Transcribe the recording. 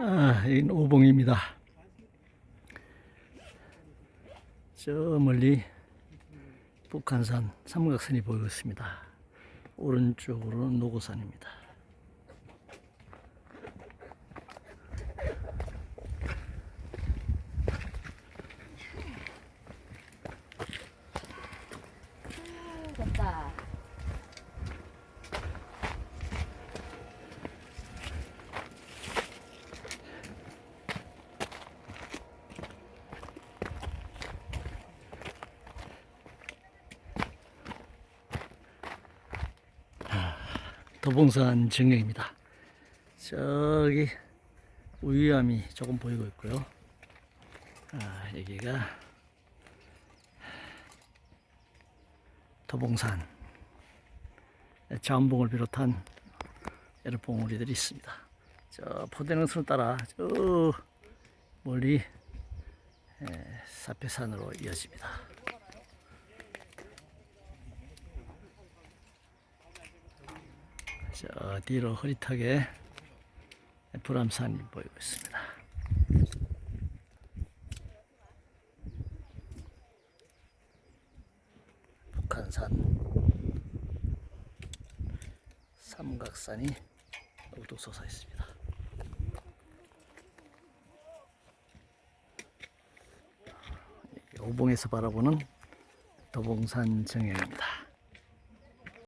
아, 여긴 오봉입니다. 저 멀리 북한산 삼각산이 보이고 있습니다. 오른쪽으로는 노고산입니다. 됐다. 도봉산 정령입니다. 저기 우유암이 조금 보이고 있고요. 아, 여기가 도봉산 자원봉을 비롯한 여러 봉우리들이 있습니다. 저 포대능선을 따라 저 멀리 에, 사패산으로 이어집니다. 저 뒤로 흐릿하게 불암산이 보이고 있습니다. 북한산 삼각산이 우뚝 솟아 있습니다. 오봉에서 바라보는 도봉산 정형입니다.